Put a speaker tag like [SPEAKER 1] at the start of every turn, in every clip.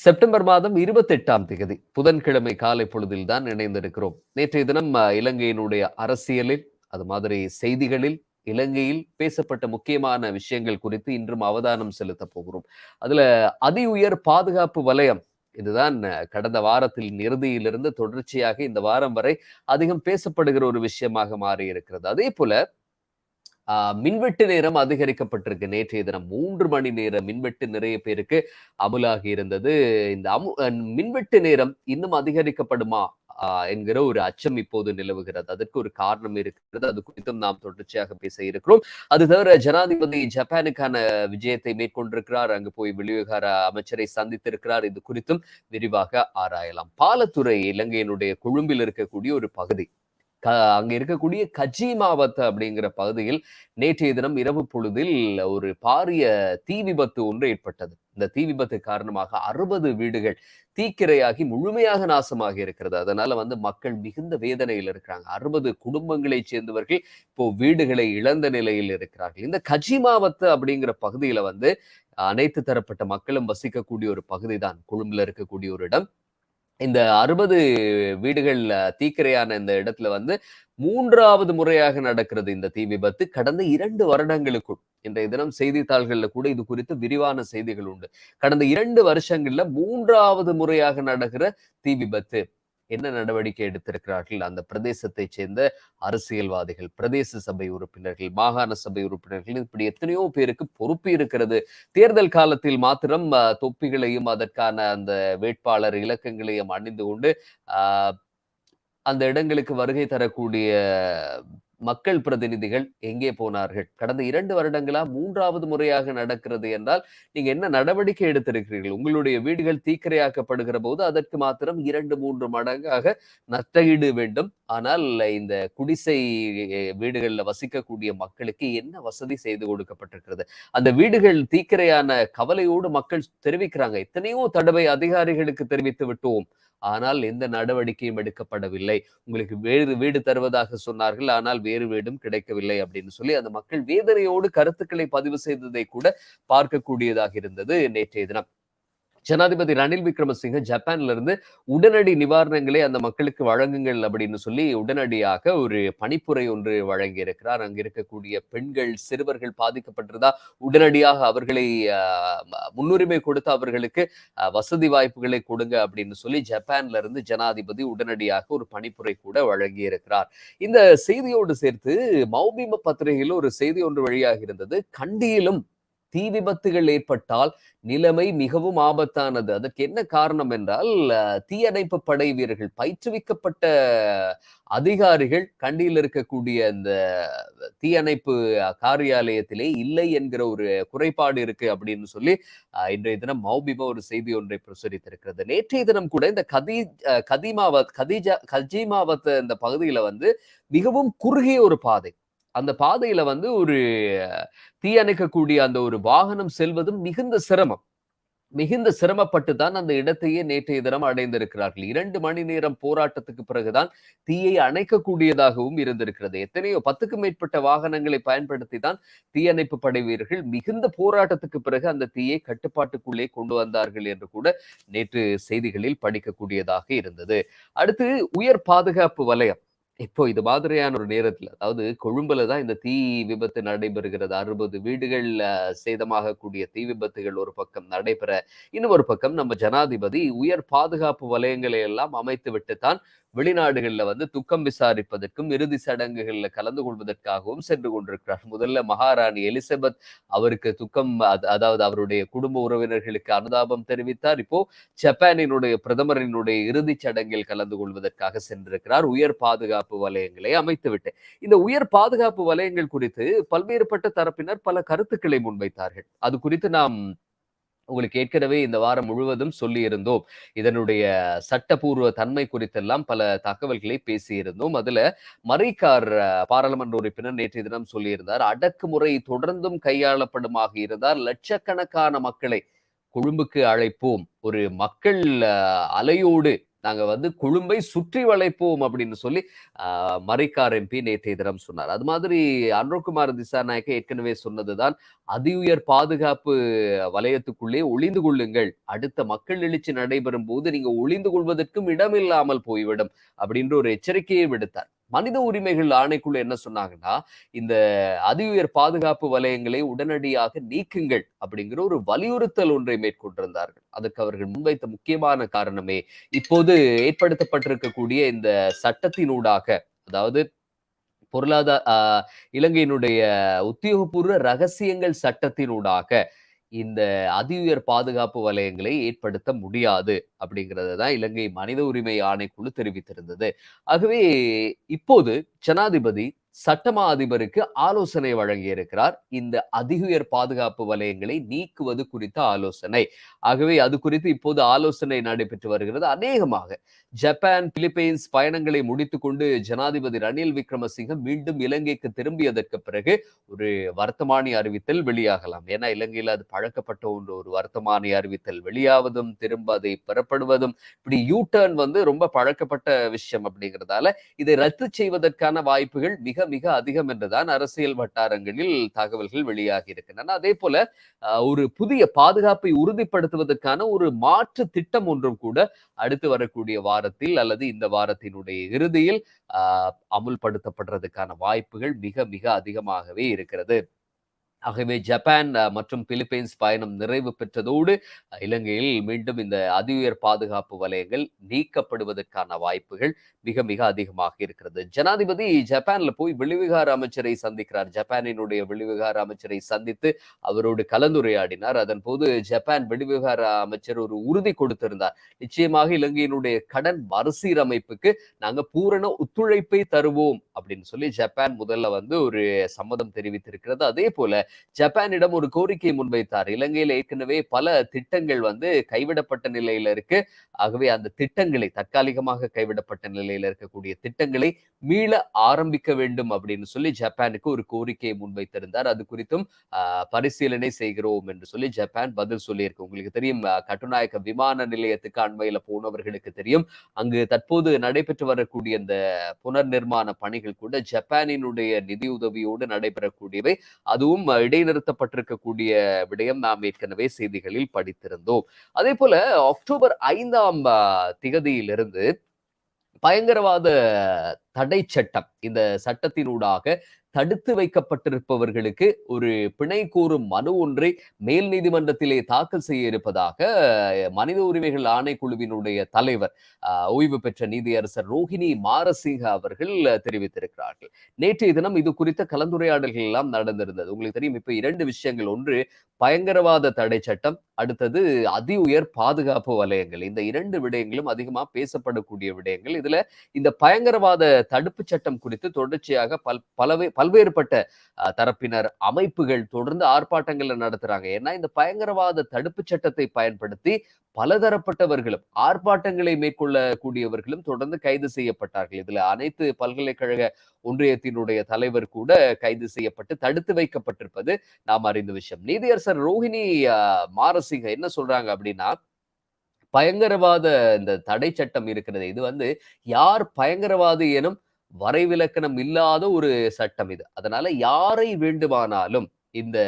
[SPEAKER 1] September மாதம் இருபத்தி எட்டாம் தேதி புதன்கிழமை காலை பொழுதில் தான் இணைந்திருக்கிறோம். நேற்றைய தினம் இலங்கையினுடைய அரசியலில் அது மாதிரி செய்திகளில் இலங்கையில் பேசப்பட்ட முக்கியமான விஷயங்கள் குறித்து இன்றும் அவதானம் செலுத்த போகிறோம். அதுல அதி உயர் பாதுகாப்பு வலயம் இதுதான் கடந்த வாரத்தில் இறுதியிலிருந்து தொடர்ச்சியாக இந்த வாரம் வரை அதிகம் பேசப்படுகிற ஒரு விஷயமாக மாறி இருக்கிறது அதே போல மின்வெட்டு நேரம் அதிகரிக்கப்பட்டிருக்கு. நேற்றைய தினம் மூன்று மணி நேரம் மின்வெட்டு நிறைய பேருக்கு அமுலாகி இருந்தது. இந்த அமு மின்வெட்டு நேரம் இன்னும் அதிகரிக்கப்படுமா என்கிற ஒரு அச்சம் இப்போது நிலவுகிறது. அதற்கு ஒரு காரணம் இருக்கிறது. அது குறித்தும் நாம் தொடர்ச்சியாக பேச இருக்கிறோம். அது தவிர ஜனாதிபதி ஜப்பானுக்கான விஜயத்தை மேற்கொண்டிருக்கிறார். அங்கு போய் வெளிவிவகார அமைச்சரை சந்தித்திருக்கிறார். இது குறித்தும் விரிவாக ஆராயலாம். பாலத்துறை இலங்கையினுடைய கொழும்பில் இருக்கக்கூடிய ஒரு பகுதி. க அங்க இருக்கக்கூடிய கஜி மாவத்த அப்படிங்கிற பகுதியில் நேற்றைய தினம் இரவு பொழுதில் ஒரு பாரிய தீ விபத்து ஒன்று ஏற்பட்டது. இந்த தீ விபத்து காரணமாக அறுபது வீடுகள் தீக்கிரையாகி முழுமையாக நாசமாக இருக்கிறது. அதனால வந்து மக்கள் மிகுந்த வேதனையில் இருக்கிறாங்க. அறுபது குடும்பங்களை சேர்ந்தவர்கள் இப்போ வீடுகளை இழந்த நிலையில் இருக்கிறார்கள். இந்த கஜி மாவத்து அப்படிங்கிற பகுதியில வந்து அனைத்து தரப்பட்ட மக்களும் வசிக்கக்கூடிய ஒரு பகுதி தான் கொழும்புல இருக்கக்கூடிய ஒரு இடம். இந்த அறுபது வீடுகள் தீக்கிரையான இந்த இடத்துல வந்து மூன்றாவது முறையாக நடக்கிறது இந்த தீ விபத்து. கடந்த இரண்டு வருடங்களுக்குள் இன்றைய தினம் செய்தித்தாள்கள்ல கூட இது குறித்து விரிவான செய்திகள் உண்டு. கடந்த இரண்டு வருஷங்கள்ல மூன்றாவது முறையாக நடக்கிற தீ விபத்து. என்ன நடவடிக்கை எடுத்திருக்கிறார்கள்? அந்த பிரதேசத்தை சேர்ந்த அரசியல்வாதிகள் பிரதேச சபை உறுப்பினர்கள் மாகாண சபை உறுப்பினர்கள் இப்படி எத்தனையோ பேருக்கு பொறுப்பு இருக்கிறது. தேர்தல் காலத்தில் மாத்திரம் தொப்பிகளையும் அதற்கான அந்த வேட்பாளர் இலக்கங்களையும் அணிந்து கொண்டு அந்த இடங்களுக்கு வருகை தரக்கூடிய மக்கள் பிரதிநிதிகள் எங்கே போனார்கள்? கடந்த இரண்டு வருடங்களா மூன்றாவது முறையாக நடக்கிறது என்றால் நீங்க என்ன நடவடிக்கை எடுத்திருக்கிறீர்கள்? உங்களுடைய வீடுகள் தீக்கிரையாக்கப்படுகிற போது அதற்கு மாத்திரம் இரண்டு மூன்று மடங்காக நஷ்டஈடு வேண்டும். ஆனால் இந்த குடிசை வீடுகளில் வசிக்கக்கூடிய மக்களுக்கு என்ன வசதி செய்து கொடுக்கப்பட்டிருக்கிறது? அந்த வீடுகள் தீக்கிரையான கவலையோடு மக்கள் தெரிவிக்கிறாங்க. எத்தனையோ தடவை அதிகாரிகளுக்கு தெரிவித்து விட்டோம். ஆனால் எந்த நடவடிக்கையும் எடுக்கப்படவில்லை. உங்களுக்கு வேறு வீடு தருவதாக சொன்னார்கள் ஆனால் வேறு வீடும் கிடைக்கவில்லை அப்படின்னு சொல்லி அந்த மக்கள் வேதனையோடு கருத்துக்களை பதிவு செய்ததை கூட பார்க்கக்கூடியதாக இருந்தது நேற்றைய தினம். ஜனாதிபதி ரணில் விக்ரமசிங்க ஜப்பான்ல இருந்து உடனடி நிவாரணங்களை அந்த மக்களுக்கு வழங்குங்கள் அப்படின்னு சொல்லி உடனடியாக ஒரு பணிப்புரை ஒன்று வழங்கி இருக்கிறார் அங்க இருக்கக்கூடிய பெண்கள் சிறுவர்கள் பாதிக்கப்பட்டிருந்தா உடனடியாக அவர்களை முன்னுரிமை கொடுத்து அவர்களுக்கு வசதி வாய்ப்புகளை கொடுங்க அப்படின்னு சொல்லி ஜப்பான்ல இருந்து ஜனாதிபதி உடனடியாக ஒரு பணிப்புரை கூட வழங்கி இருக்கிறார் இந்த செய்தியோடு சேர்த்து மௌபிம பத்திரிகையில் ஒரு செய்தி ஒன்று வழியாக இருந்தது. கண்டியிலும் தீ விபத்துகள் ஏற்பட்டால் நிலைமை மிகவும் ஆபத்தானது. அதற்கு என்ன காரணம் என்றால் தீயணைப்பு படை வீரர்கள் பயிற்றுவிக்கப்பட்ட அதிகாரிகள் கண்டியில் இருக்கக்கூடிய அந்த தீயணைப்பு காரியாலயத்திலே இல்லை என்கிற ஒரு குறைபாடு இருக்கு அப்படின்னு சொல்லி இன்றைய தினம் மௌபிமா ஒரு செய்தி ஒன்றை பிரசுரித்திருக்கிறது. நேற்றைய தினம் கூட இந்த கதி கதிமாவத் கதிஜா கஜிமாவத் இந்த பகுதியில வந்து மிகவும் குறுகிய ஒரு பாதை அந்த பாதையில வந்து ஒரு தீயணைக்கக்கூடிய அந்த ஒரு வாகனம் செல்வதும் மிகுந்த சிரமம். மிகுந்த சிரமப்பட்டு தான் அந்த இடத்தையே நேற்றைய தினம் அடைந்திருக்கிறார்கள். இரண்டு மணி நேரம் போராட்டத்துக்கு பிறகுதான் தீயை அணைக்கக்கூடியதாகவும் இருந்திருக்கிறது. எத்தனையோ பத்துக்கும் மேற்பட்ட வாகனங்களை பயன்படுத்தி தான் தீயணைப்பு படை வீரர்கள் மிகுந்த போராட்டத்துக்கு பிறகு அந்த தீயை கட்டுப்பாட்டுக்குள்ளே கொண்டு வந்தார்கள் என்று கூட நேற்று செய்திகளில் படிக்கக்கூடியதாக இருந்தது. அடுத்து உயர் பாதுகாப்பு வலயம். இப்போ இது மாதிரியான ஒரு நேரத்தில் அதாவது கொழும்புல தான் இந்த தீ விபத்து நடைபெறுகிறது. அறுபது வீடுகள் சேதமாகக்கூடிய தீ விபத்துகள் ஒரு பக்கம் நடைபெற இன்னொரு பக்கம் நம்ம ஜனாதிபதி உயர் பாதுகாப்பு வலயங்களை எல்லாம் அமைத்து விட்டுத்தான் வெளிநாடுகளில் வந்து துக்கம் விசாரிப்பதற்கும் இறுதி சடங்குகளில் கலந்து கொள்வதற்காகவும் சென்று கொண்டிருக்கிறார். முதல்ல மகாராணி எலிசபெத் அவருக்கு துக்கம் அதாவது அவருடைய குடும்ப உறவினர்களுக்கு அனுதாபம் தெரிவித்தார். இப்போ ஜப்பானினுடைய பிரதமரினுடைய இறுதி சடங்கில் கலந்து கொள்வதற்காக சென்றிருக்கிறார். உயர் பாதுகாப்பு வலயங்களை அமைத்துவிட்டு இந்த உயர் பாதுகாப்பு வலயங்கள் குறித்து பல்வேறுபட்ட தரப்பினர் பல கருத்துக்களை முன்வைத்தார்கள். அது குறித்து நாம் உங்களுக்கு ஏற்கனவே இந்த வாரம் முழுவதும் சொல்லி இருந்தோம் இதனுடைய சட்டப்பூர்வ தன்மை குறித்தெல்லாம் பல தகவல்களை பேசியிருந்தோம். அதுல மறைக்கார் பாராளுமன்ற உறுப்பினர் நேற்றைய தினம் சொல்லியிருந்தார் அடக்குமுறை தொடர்ந்தும் கையாளப்படுமாக இருந்தால் லட்சக்கணக்கான மக்களை கொழும்புக்கு அழைப்போம். ஒரு மக்கள் அலையோடு நாங்கள் வந்து கொழும்பை சுற்றி வளைப்போம் அப்படின்னு சொல்லி மறைக்கார் எம்பி நேற்றைய தினம் சொன்னார். அது மாதிரி அனுரகுமார் திசாநாயக்க ஏற்கனவே சொன்னதுதான் அதி உயர் பாதுகாப்பு வலயத்துக்குள்ளே ஒளிந்து கொள்ளுங்கள். அடுத்த மக்கள் எழுச்சி நடைபெறும் போது நீங்க ஒளிந்து கொள்வதற்கும் இடமில்லாமல் போய்விடும் அப்படின்ற ஒரு எச்சரிக்கையை விடுத்தார். மனித உரிமைகள் ஆணைக்குழு என்ன சொன்னாங்கன்னா இந்த அதி உயர் பாதுகாப்பு வலயங்களை உடனடியாக நீக்குங்கள் அப்படிங்கிற ஒரு வலியுறுத்தல் ஒன்றை மேற்கொண்டிருந்தார்கள். அதுக்கு அவர்கள் முன்வைத்த முக்கியமான காரணமே இப்போது ஏற்படுத்தப்பட்டிருக்கக்கூடிய இந்த சட்டத்தினூடாக அதாவது பொருளாதார ஆஹ், இலங்கையினுடைய உத்தியோகபூர்வ ரகசியங்கள் சட்டத்தினூடாக இந்த அதி உயர் பாதுகாப்பு வலயங்களை ஏற்படுத்த முடியாது அப்படிங்கிறது தான் இலங்கை மனித உரிமை ஆணைக்குழு தெரிவித்திருந்தது. ஆகவே இப்போது ஜனாதிபதி சட்டமா அதிபருக்கு ஆலோசனை வழங்கியிருக்கிறார். இந்த அதிக உயர் பாதுகாப்பு வலயங்களை நீக்குவது குறித்த ஆலோசனை. ஆகவே அது குறித்து இப்போது ஆலோசனை நடைபெற்று வருகிறது. அநேகமாக ஜப்பான் பிலிப்பைன்ஸ் பயணங்களை முடித்துக்கொண்டு ஜனாதிபதி ரணில் விக்ரமசிங்க மீண்டும் இலங்கைக்கு திரும்பியதற்கு பிறகு ஒரு வர்த்தமானி அறிவித்தல் வெளியாகலாம். ஏன்னா இலங்கையில் அது பழக்கப்பட்ட ஒன்று. ஒரு வர்த்தமானி அறிவித்தல் வெளியாவதும் திரும்ப அதை பெறப்படுவதும். இப்படி யூ டர்ன் வந்து ரொம்ப பழக்கப்பட்ட விஷயம் அப்படிங்கிறதால இதை ரத்து செய்வதற்கான வாய்ப்புகள் மிக மிக அதிகம் என்றுதான் அரசியல் வட்டாரங்களில் தகவல்கள் வெளியாகி இருக்கின்றன. அதே போல ஒரு புதிய பாதுகாப்பை உறுதிப்படுத்துவதற்கான ஒரு மாற்று திட்டம் ஒன்றும் கூட அடுத்து வரக்கூடிய வாரத்தில் அல்லது இந்த வாரத்தினுடைய இறுதியில் ஆஹ், அமுல்படுத்தப்படுறதுக்கான வாய்ப்புகள் மிக மிக அதிகமாகவே இருக்கிறது. ஆகவே ஜப்பான் மற்றும் பிலிப்பைன்ஸ் பயணம் நிறைவு பெற்றதோடு இலங்கையில் மீண்டும் இந்த அதி உயர் பாதுகாப்பு வலயங்கள் நீக்கப்படுவதற்கான வாய்ப்புகள் மிக மிக அதிகமாக இருக்கிறது. ஜனாதிபதி ஜப்பான்ல போய் வெளிவிகார அமைச்சரை சந்திக்கிறார். ஜப்பானினுடைய வெளிவிகார அமைச்சரை சந்தித்து அவரோடு கலந்துரையாடினார். அதன் போது ஜப்பான் வெளிவிகார அமைச்சர் ஒரு உறுதி கொடுத்திருந்தார். நிச்சயமாக இலங்கையினுடைய கடன் மறுசீரமைப்புக்கு நாங்க பூரண ஒத்துழைப்பை தருவோம் அப்படின்னு சொல்லி ஜப்பான் முதல்ல வந்து ஒரு சம்மதம் தெரிவித்திருக்கிறது. அதே போல ஜப்பானிடம் ஒரு கோரிக்கையை முன்வைத்தார். இலங்கையில் ஏற்கனவே பல திட்டங்கள் வந்து கைவிடப்பட்ட நிலையில இருக்கு. ஆகவே அந்த திட்டங்களை தற்காலிகமாக கைவிடப்பட்ட நிலையில இருக்கக்கூடிய திட்டங்களை மீள ஆரம்பிக்க வேண்டும் அப்படின்னு சொல்லி ஜப்பானுக்கு ஒரு கோரிக்கையை முன்வைத்திருந்தார். அது குறித்தும் பரிசீலனை செய்கிறோம் என்று சொல்லி ஜப்பான் பதில் சொல்லியிருக்கு. உங்களுக்கு தெரியும் கட்டுநாயக்க விமான நிலையத்துக்கு அண்மையில போனவர்களுக்கு தெரியும். அங்கு தற்போது நடைபெற்று வரக்கூடிய இந்த புனர் நிர்மாண பணிகள் கூட ஜப்பானினுடைய நிதியுதவியோடு நடைபெறக்கூடியவை. அதுவும் இடைநிறுத்தப்பட்டிருக்கக்கூடிய விடயம் நாம் ஏற்கனவே செய்திகளில் படித்திருந்தோம். அதே போல அக்டோபர் ஐந்தாம் திகதியிலிருந்து பயங்கரவாத தடை சட்டம் இந்த சட்டத்தினூடாக தடுத்து வைக்கப்பட்டிருப்பவர்களுக்கு ஒரு பிணை கூறும் மனு ஒன்றை மேல் நீதிமன்றத்திலே தாக்கல் செய்ய இருப்பதாக மனித உரிமைகள் ஆணைக்குழுவினுடைய தலைவர் ஓய்வு பெற்ற நீதியரசர் ரோஹிணி மாரசிங்க அவர்கள் தெரிவித்திருக்கிறார்கள். நேற்றைய தினம் இது குறித்த கலந்துரையாடல்கள் எல்லாம் நடந்திருந்தது. உங்களுக்கு தெரியும் இப்ப இரண்டு விஷயங்கள். ஒன்று பயங்கரவாத தடை சட்டம் அடுத்தது அதி உயர் பாதுகாப்பு வலயங்கள். இந்த இரண்டு விடயங்களும் அதிகமா பேசப்படக்கூடிய விடயங்கள். இதுல இந்த பயங்கரவாத தடுப்பு சட்டம் குறித்து தொடர்ச்சியாக பல் பலவே பல்வேறுபட்ட தரப்பினர் அமைப்புகள் தொடர்ந்து ஆர்ப்பாட்டங்களை நடத்துறாங்க. ஏன்னா இந்த பயங்கரவாத தடுப்பு சட்டத்தை பயன்படுத்தி பலதரப்பட்டவர்களும் ஆர்ப்பாட்டங்களை மேற்கொள்ளக்கூடியவர்களும் தொடர்ந்து கைது செய்யப்பட்டார்கள். இதுல அனைத்து பல்கலைக்கழக ஒன்றியத்தினுடைய தலைவர் கூட கைது செய்யப்பட்டு தடுத்து வைக்கப்பட்டிருப்பது நாம் அறிந்த விஷயம். நீதியரசர் ரோஹிணி மாரசிங்க என்ன சொல்றாங்க அப்படின்னா பயங்கரவாத இந்த தடை சட்டம் இருக்கிறது. இது வந்து யார் பயங்கரவாதி எனும் வரைவிலக்கணம் இல்லாத ஒரு சட்டம் இது. அதனால யாரை வேண்டுமானாலும் இந்த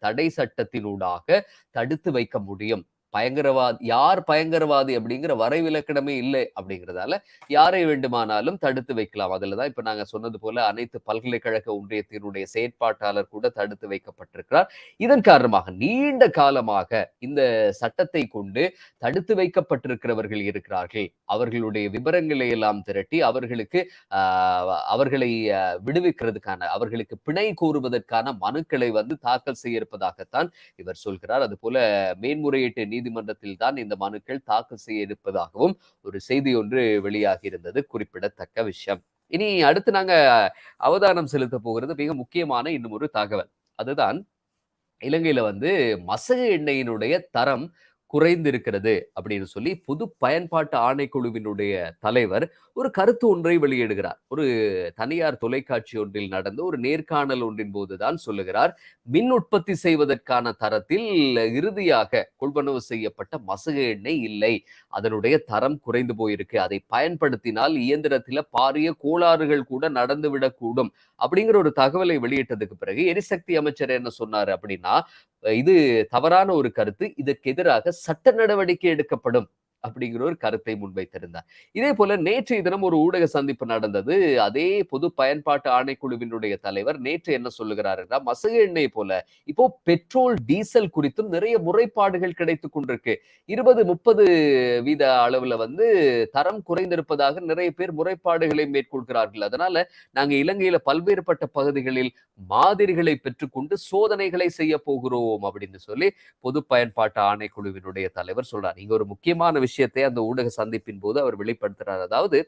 [SPEAKER 1] தடை சட்டத்தினூடாக தடுத்து வைக்க முடியும். பயங்கரவாதி யார் பயங்கரவாதி அப்படிங்கிற வரைவிலக்கணமே இல்லை அப்படிங்கிறதால யாரை வேண்டுமானாலும் தடுத்து வைக்கலாம். அதுலதான் இப்ப நாங்க சொன்னது போல அனைத்து பல்கலைக்கழக ஒன்றியத்தினுடைய செயற்பாட்டாளர் கூட தடுத்து வைக்கப்பட்டிருக்கிறார். இதன் காரணமாக நீண்ட காலமாக இந்த சட்டத்தை கொண்டு தடுத்து வைக்கப்பட்டிருக்கிறவர்கள் இருக்கிறார்கள். அவர்களுடைய விவரங்களை எல்லாம் திரட்டி அவர்களுக்கு ஆஹ், அவர்களை விடுவிக்கிறதுக்கான அவர்களுக்கு பிணை கூறுவதற்கான மனுக்களை வந்து தாக்கல் செய்ய இருப்பதாகத்தான் இவர் சொல்கிறார். அதுபோல மேன்முறையீட்டு நீதிமன்றத்தில் தான் இந்த மனுக்கள் தாக்கல் செய்ய இருப்பதாகவும் ஒரு செய்தி ஒன்று வெளியாகி இருந்தது குறிப்பிடத்தக்க விஷயம். இனி அடுத்து நாங்க அவதானம் செலுத்த போகிறது மிக முக்கியமான இன்னும் ஒரு தகவல். அதுதான் இலங்கையில வந்து மசகு எண்ணெயினுடைய தரம் குறைந்திருக்கிறது அப்படின்னு சொல்லி பொது பயன்பாட்டு ஆணைக்குழுவினுடைய தலைவர் ஒரு கருத்து ஒன்றை வெளியிடுகிறார். ஒரு தனியார் தொலைக்காட்சி ஒன்றில் நடந்த ஒரு நேர்காணல் ஒன்றின் போதுதான் சொல்லுகிறார். மின் உற்பத்தி செய்வதற்கான தரத்தில் இறுதியாக கொள்வனவு செய்யப்பட்ட மசக எண்ணெய் இல்லை. அதனுடைய தரம் குறைந்து போயிருக்கு. அதை பயன்படுத்தினால் இயந்திரத்தில் பாரிய கோளாறுகள் கூட நடந்துவிடக்கூடும். அப்படிங்கிற ஒரு தகவலை வெளியிட்டதுக்கு பிறகு எரிசக்தி அமைச்சர் என்ன சொன்னார் அப்படின்னா இது தவறான ஒரு கருத்து இதற்கு எதிராக சட்ட நடவடிக்கை எடுக்கப்படும். அப்படிங்கிற ஒரு கருத்தை முன்வைத்திருந்தார். இதே போல நேற்றைய தினம் ஒரு ஊடக சந்திப்பு நடந்தது. அதே பொது பயன்பாட்டு ஆணைக்குழுவினுடைய தலைவர் நேற்று என்ன சொல்லுகிறார் என்றால் மசக எண்ணெய் போல இப்போ பெட்ரோல் டீசல் குறித்தும் நிறைய முறைப்பாடுகள் கிடைத்துக் கொண்டிருக்கு. இருபது முப்பது வீத அளவுல வந்து தரம் குறைந்திருப்பதாக நிறைய பேர் முறைப்பாடுகளை மேற்கொள்கிறார்கள். அதனால நாங்க இலங்கையில பல்வேறுபட்ட பகுதிகளில் மாதிரிகளை பெற்றுக்கொண்டு சோதனைகளை செய்ய போகிறோம் அப்படின்னு சொல்லி பொது பயன்பாட்டு ஆணைக்குழுவினுடைய தலைவர் சொல்றார். இங்க ஒரு முக்கியமான விஷயத்தை அந்த ஊடக சந்திப்பின் போது அவர் வெளிப்படுத்துறார். அதாவது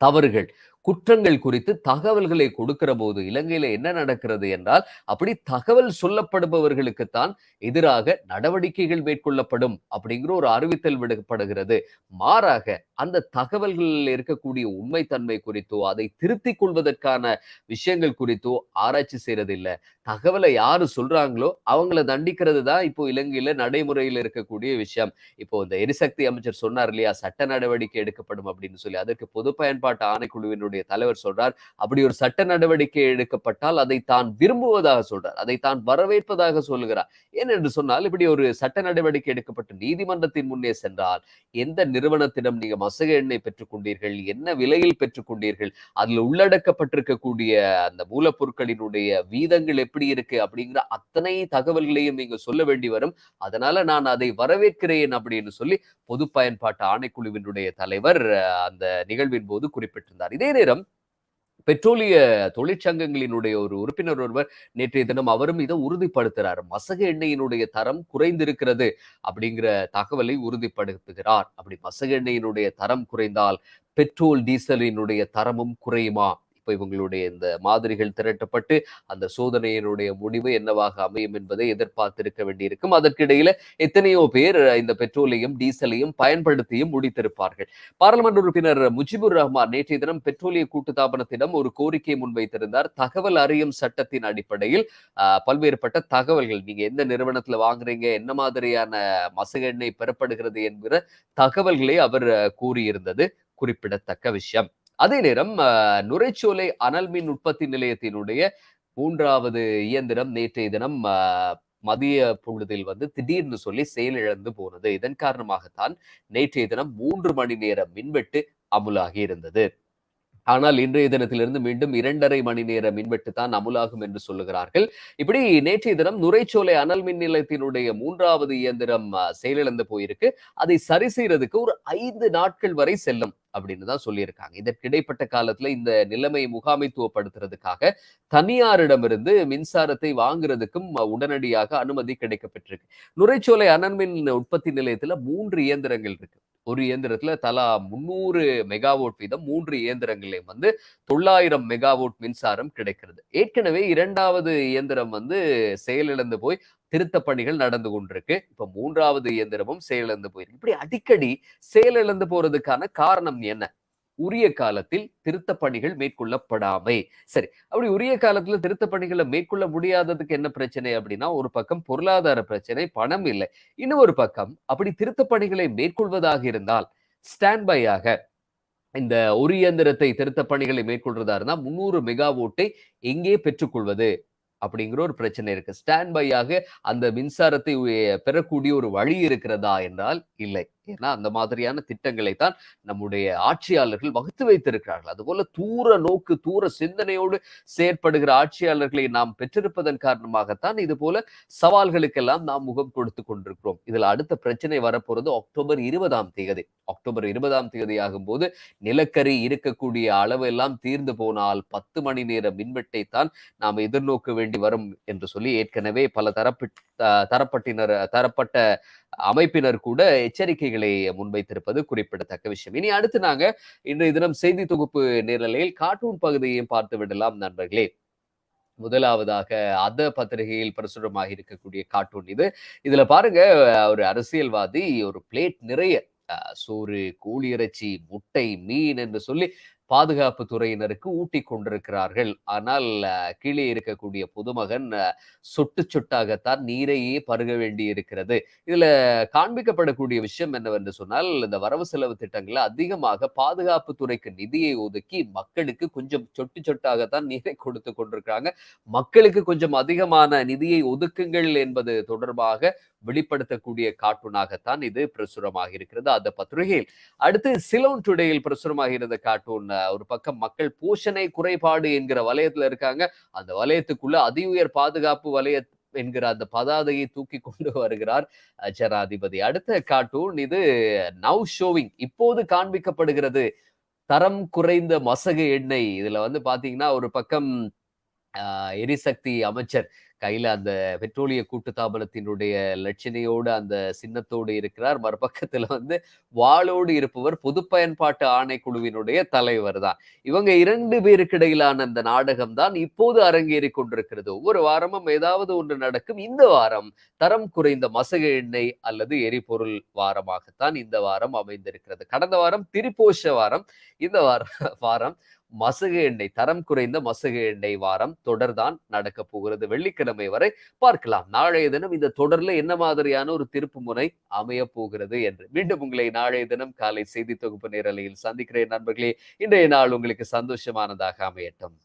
[SPEAKER 1] தவறுகள். குற்றங்கள் குறித்து தகவல்களை கொடுக்கிற போது இலங்கையில என்ன நடக்கிறது என்றால் அப்படி தகவல் சொல்லப்படுபவர்களுக்குத்தான் எதிராக நடவடிக்கைகள் மேற்கொள்ளப்படும் அப்படிங்கிற ஒரு அறிவித்தல் விடப்படுகிறது மாறாக அந்த தகவல்களில் இருக்கக்கூடிய உண்மைத்தன்மை குறித்தோ அதை திருத்திக் கொள்வதற்கான விஷயங்கள் குறித்தோ ஆராய்ச்சி செய்யறதில்லை தகவலை யாரு சொல்றாங்களோ அவங்கள தண்டிக்கிறது தான் இப்போ இலங்கையில நடைமுறையில் இருக்கக்கூடிய விஷயம். இப்போ இந்த எரிசக்தி அமைச்சர் சொன்னார் இல்லையா சட்ட நடவடிக்கை எடுக்கப்படும் அப்படின்னு சொல்லி. அதற்கு பொது பயன்பாட்டு ஆணைக்குழுவினுடைய தலைவர் சொல்றார் அப்படி ஒரு சட்ட நடவடிக்கை எடுக்கப்பட்டால் அதை தான் விரும்புவதாக சொல்றார் அதை தான் வரவேற்பதாக சொல்லுகிறார். ஏனென்று சொன்னால் இப்படி ஒரு சட்ட நடவடிக்கை எடுக்கப்பட்டு நீதிமன்றத்தின் முன்னே சென்றால் எந்த நிறுவனத்திடம் நீங்க மசக எண்ணெய் பெற்றுக்கொண்டீர்கள் என்ன விலையில் பெற்றுக்கொண்டீர்கள் அதில் உள்ளடக்கப்பட்டிருக்கக்கூடிய அந்த மூலப்பொருட்களினுடைய வீதங்கள் எப்படி இருக்கு அப்படிங்கிற அத்தனை தகவல்களையும் நீங்க சொல்ல வேண்டி வரும். அதனால நான் அதை வரவேற்கிறேன் அப்படின்னு சொல்லி பொது பயன்பாட்டு ஆணைக்குழுவினுடைய தலைவர் அந்த நிகழ்வின் போது குறிப்பிட்டிருந்தார். இதே நேரம் பெட்ரோலிய தொழிற்சங்கங்களினுடைய ஒரு உறுப்பினர் ஒருவர் நேற்றைய தினம் அவரும் இதை உறுதிப்படுத்துகிறார் மசக எண்ணெயினுடைய தரம் குறைந்திருக்கிறது அப்படிங்கிற தகவலை உறுதிப்படுத்துகிறார். அப்படி மசக எண்ணெயினுடைய தரம் குறைந்தால் பெட்ரோல் டீசலினுடைய தரமும் குறையுமா? இப்போ இவங்களுடைய இந்த மாதிரிகள் திரட்டப்பட்டு அந்த சோதனையினுடைய முடிவு என்னவாக அமையும் என்பதை எதிர்பார்த்திருக்க வேண்டியிருக்கும். அதற்கிடையில எத்தனையோ பேர் இந்த பெட்ரோலையும் டீசலையும் பயன்படுத்தியும் முடித்திருப்பார்கள். பாராளுமன்ற உறுப்பினர் முஜிபுர் ரஹ்மான் நேற்றைய தினம் பெட்ரோலிய கூட்டுத்தாபனத்திடம் ஒரு கோரிக்கை முன்வைத்திருந்தார். தகவல் அறியும் சட்டத்தின் அடிப்படையில் பல்வேறுபட்ட தகவல்கள் நீங்க எந்த நிறுவனத்துல வாங்குறீங்க என்ன மாதிரியான மசக எண்ணெய் பெறப்படுகிறது என்கிற தகவல்களை அவர் கூறியிருந்தது குறிப்பிடத்தக்க விஷயம். அதே நேரம் நுரைச்சோலை அனல் மின் உற்பத்தி நிலையத்தினுடைய மூன்றாவது இயந்திரம் நேற்றைய தினம் மதிய பொழுதில் வந்து திடீர்னு சொல்லி செயலிழந்து போனது. இதன் காரணமாகத்தான் நேற்றைய தினம் மூன்று மணி நேரம் மின்வெட்டு அமுலாகி இருந்தது. ஆனால் இன்றைய தினத்திலிருந்து மீண்டும் இரண்டரை மணி நேர மின்வெட்டு தான் அமுலாகும் என்று சொல்லுகிறார்கள். இப்படி நேற்றைய தினம் நுரைச்சோலை அனல் மின் நிலையத்தினுடைய மூன்றாவது இயந்திரம் செயலிழந்து போயிருக்கு. அதை சரி செய்யறதுக்கு ஒரு ஐந்து நாட்கள் வரை செல்லும் அப்படின்னு தான் சொல்லியிருக்காங்க. இதற்கு இடைப்பட்ட காலத்துல இந்த நிலைமையை முகாமைத்துவப்படுத்துறதுக்காக தனியாரிடமிருந்து மின்சாரத்தை வாங்குறதுக்கும் உடனடியாக அனுமதி கிடைக்கப்பட்டிருக்கு நுரைச்சோலை அனல்மின் உற்பத்தி நிலையத்துல மூன்று இயந்திரங்கள் இருக்கு. ஒரு இயந்திரத்துல தலா முன்னூறு மெகாவோட் வீதம் மூன்று இயந்திரங்களையும் வந்து தொள்ளாயிரம் மெகாவோட் மின்சாரம் கிடைக்கிறது. ஏற்கனவே இரண்டாவது இயந்திரம் வந்து செயலிழந்து போய் திருத்த பணிகள் நடந்து கொண்டிருக்கு. இப்ப மூன்றாவது இயந்திரமும் செயலிழந்து போயிருக்கு. இப்படி அடிக்கடி செயலிழந்து போறதுக்கான காரணம் என்ன? உரிய காலத்தில் திருத்த பணிகள் மேற்கொள்ளப்படாமை. சரி அப்படி உரிய காலத்துல திருத்த பணிகளை மேற்கொள்ள முடியாததுக்கு என்ன பிரச்சனை அப்படின்னா ஒரு பக்கம் பொருளாதார பிரச்சனை பணம் இல்லை. இன்னொரு பக்கம் அப்படி திருத்த பணிகளை மேற்கொள்வதாக இருந்தால் ஸ்டாண்ட்பையாக இந்த ஒரு இயந்திரத்தை திருத்த பணிகளை மேற்கொள்றதா இருந்தா முன்னூறு மெகா ஓட்டை எங்கே பெற்றுக்கொள்வது அப்படிங்கிற ஒரு பிரச்சனை இருக்கு. ஸ்டாண்ட் பையாக அந்த மின்சாரத்தை பெறக்கூடிய ஒரு வழி இருக்கிறதா என்றால் இல்லை. ஏன்னா அந்த மாதிரியான திட்டங்களை தான் நம்முடைய ஆட்சியாளர்கள் வகுத்து வைத்திருக்கிறார்கள். அதுபோல தூர நோக்கு தூர சிந்தனையோடு செயற்படுகிற ஆட்சியாளர்களை நாம் பெற்றிருப்பதன் காரணமாகத்தான் இது போல சவால்களுக்கெல்லாம் நாம் முகம் கொடுத்து கொண்டிருக்கிறோம். இதுல அடுத்த பிரச்சனை வரப்போறது அக்டோபர் இருபதாம் தேதி. அக்டோபர் இருபதாம் தேதி ஆகும்போது நிலக்கரி இருக்கக்கூடிய அளவு எல்லாம் தீர்ந்து போனால் பத்து மணி நேர மின்வெட்டை தான் நாம் எதிர்நோக்க வேண்டி வரும் என்று சொல்லி ஏற்கனவே பல தரப்பு தரப்பட்டினர் தரப்பட்ட அமைப்பினர் கூட எச்சரிக்கைகளை முன்வைத்திருப்பது குறிப்பிடத்தக்க விஷயம். இனி அடுத்து நாங்க இன்றைய தினம் செய்தி தொகுப்பு நேரலையில் கார்ட்டூன் பகுதியையும் பார்த்து விடலாம் நண்பர்களே. முதலாவதாக அத பத்திரிகையில் பிரசுரமாக இருக்கக்கூடிய கார்ட்டூன் இது. இதுல பாருங்க ஒரு அரசியல்வாதி ஒரு பிளேட் நிறைய அஹ், சோறு கோழி இறைச்சி முட்டை மீன் என்று சொல்லி பாதுகாப்பு துறையினருக்கு ஊட்டி கொண்டிருக்கிறார்கள். ஆனால் கீழே இருக்கக்கூடிய பொதுமகன் சொட்டு சொட்டாகத்தான் நீரையே பருக வேண்டி இருக்கிறது இதுல காண்பிக்கப்படக்கூடிய விஷயம் என்னவென்று சொன்னால் இந்த வரவு செலவு திட்டங்களை அதிகமாக பாதுகாப்பு துறைக்கு நிதியை ஒதுக்கி மக்களுக்கு கொஞ்சம் சொட்டு சொட்டாகத்தான் நீரை கொடுத்து கொண்டிருக்கிறாங்க. மக்களுக்கு கொஞ்சம் அதிகமான நிதியை ஒதுக்குங்கள் என்பது தொடர்பாக வெளிப்படுத்தக்கூடிய கார்ட்டூனாகத்தான் இது பிரசுரமாக இருக்கிறது அந்த பத்திரிகையில் அடுத்து சிலோன் டுடேயில் பிரசுரமாக இருந்த கார்ட்டூன் ஒரு பக்கம் மக்கள் போஷணை குறைபாடு என்கிற வலயத்துல இருக்காங்க. அந்த வலயத்துக்குள்ள அதி உயர் பாதுகாப்பு வலய என்கிற அந்த பதாதையை தூக்கி கொண்டு வருகிறார் ஜனாதிபதி. அடுத்த கார்ட்டூன் இது நவ் ஷோவிங் இப்போது காண்பிக்கப்படுகிறது. தரம் குறைந்த மசகு எண்ணெய். இதுல வந்து பாத்தீங்கன்னா ஒரு பக்கம் ஆஹ் எரிசக்தி அமைச்சர் கையில அந்த பெட்ரோலிய கூட்டுத்தாபனத்தினுடைய லட்சணையோடு அந்த சின்னத்தோடு இருக்கிறார். மறுபக்கத்தில் வந்து வாளோடு இருப்பவர் பொது பயன்பாட்டு ஆணைக்குழுவினுடைய தலைவர் தான். இவங்க இரண்டு பேருக்கு இடையிலான அந்த நாடகம் தான் இப்போது அரங்கேறி கொண்டிருக்கிறது. ஒவ்வொரு வாரமும் ஏதாவது ஒன்று நடக்கும். இந்த வாரம் தரம் குறைந்த மசக எண்ணெய் அல்லது எரிபொருள் வாரமாகத்தான் இந்த வாரம் அமைந்திருக்கிறது. கடந்த வாரம் திரிபோஷ வாரம் இந்த வார வாரம் மசகு எண்ணெய் தரம் குறைந்த மசகு எண்ணெய் வாரம் தொடர்தான் நடக்க போகிறது. வெள்ளிக்கிழமை வரை பார்க்கலாம். நாளைய தினம் இந்த தொடர்ல என்ன மாதிரியான ஒரு திருப்பு முனை அமைய போகிறது என்று. மீண்டும் உங்களை நாளைய தினம் காலை செய்தி தொகுப்பு நேரலையில் சந்திக்கிறேன் நண்பர்களே. இன்றைய நாள் உங்களுக்கு சந்தோஷமானதாக அமையட்டும்.